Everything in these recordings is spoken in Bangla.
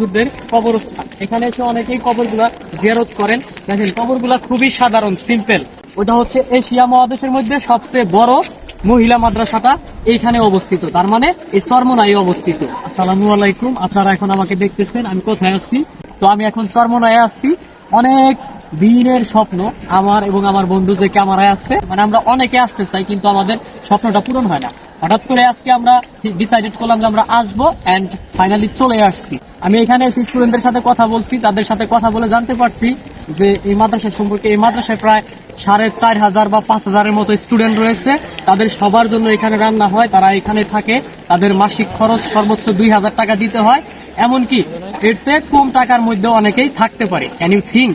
হুজুরদের কবরস্থান। এখানে এসে অনেকেই কবরগুলা জিয়ারত করেন। দেখেন, কবরগুলা খুবই সাধারণ সিম্পল ওটা হচ্ছে এশিয়া মহাদেশের মধ্যে সবচেয়ে বড় মহিলা মাদ্রাসাটা এইখানে অবস্থিত। তার মানে এই চর্মনায় অবস্থিত। আসসালামু আলাইকুম। আপনারা এখন আমাকে দেখতেছেন, আমি কোথায় আছি? তো আমি এখন চর্মনায় আসছি অনেক দিনের স্বপ্ন আমার এবং আমার বন্ধু যে ক্যামেরায় আসছে মানে আমরা অনেকে আসতে চাই, কিন্তু আমাদের স্বপ্নটা পূরণ হয় না। হঠাৎ করে আজকে আমরা ডিসাইডেড করলাম যে আমরা আসব অ্যান্ড ফাইনালি চলে আসছি। আমি এখানে এসে স্টুডেন্টদের সাথে কথা বলছি, তাদের সাথে কথা বলে জানতে পারছি যে এই মাদ্রাসা সম্পর্কে, এই মাদ্রাসায় প্রায় সাড়ে চার হাজার বা পাঁচ হাজারের মতো স্টুডেন্ট রয়েছে। তাদের সবার জন্য এখানে রান্না হয়, তারা এখানে থাকে। তাদের মাসিক খরচ সর্বোচ্চ দুই হাজার টাকা দিতে হয়। এমনকি এর চেয়ে কম টাকার মধ্যে অনেকেই থাকতে পারে। ক্যান ইউ থিঙ্ক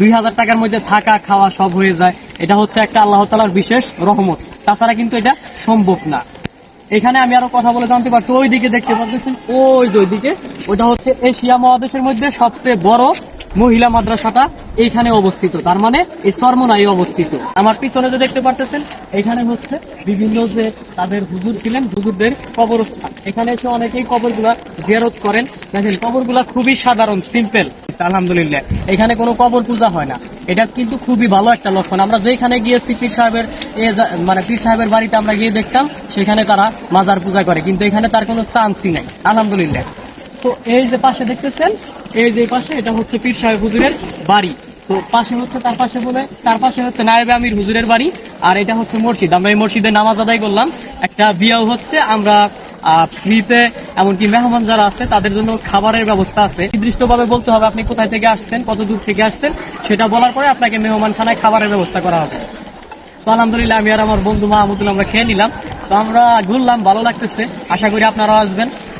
দুই হাজার টাকার মধ্যে থাকা, খাওয়া সব হয়ে যায়। এটা হচ্ছে একটা আল্লাহ তালার বিশেষ রহমত। তাছাড়া কিন্তু এটা সম্ভব না। এখানে আমি আরও কথা বলে জানতে পারছি ওই দিকে দেখতে পাচ্ছেন ওই যে ওইদিকে। ওটা হচ্ছে এশিয়া মহাদেশের মধ্যে সবচেয়ে বড় মহিলা মাদ্রাসাটা এইখানে অবস্থিত। তার মানে এই চরমনাই অবস্থিত। আমার পিছনে যে দেখতে পারতেছেন, এখানে হচ্ছে বিভিন্ন যে তাদের হুজুর ছিলেন, হুজুরদের কবরস্থান। এখানে এসে অনেকেই কবরগুলা জিয়ারত করেন। দেখেন, কবরগুলা খুবই সাধারণ সিম্পল আলহামদুলিল্লাহ, এখানে কোনো কবর পূজা হয় না। এটা কিন্তু খুবই ভালো একটা লক্ষণ। আমরা যেখানে গিয়েছি, পীর সাহেবের মানে পীর সাহেবের বাড়িতে আমরা গিয়ে দেখতাম, সেখানে তারা মাজার পূজা করে। কিন্তু এখানে তার কোনো চান্সই নাই। আলহামদুলিল্লাহ। তো এই যে পাশে দেখতেছেন, এই যে পাশে এটা হচ্ছে পীর সাহেব হুজুরের বাড়ি। তো পাশে হচ্ছে তার পাশে বলে, তার পাশে হচ্ছে নায়েবে আমির হুজুরের বাড়ি, আর এটা হচ্ছে মসজিদ। আমরা এই মসজিদে নামাজ আদায় করলাম। একটা বিয়াও হচ্ছে, আমরা ফ্রিতে, এমনকি মেহমান যারা আছে, তাদের জন্য খাবারের ব্যবস্থা আছে। নির্দিষ্টভাবে বলতে হবে আপনি কোথায় থেকে আসছেন, কত দূর থেকে আসছেন, সেটা বলার পরে আপনাকে মেহমান খানায় খাবারের ব্যবস্থা করা হবে। তো আলহামদুলিল্লাহ, আমি আর আমার বন্ধু মাহমুদুল আমরা খেয়ে নিলাম। তো আমরা ঘুরলাম, ভালো লাগতেছে। আশা করি আপনারাও আসবেন।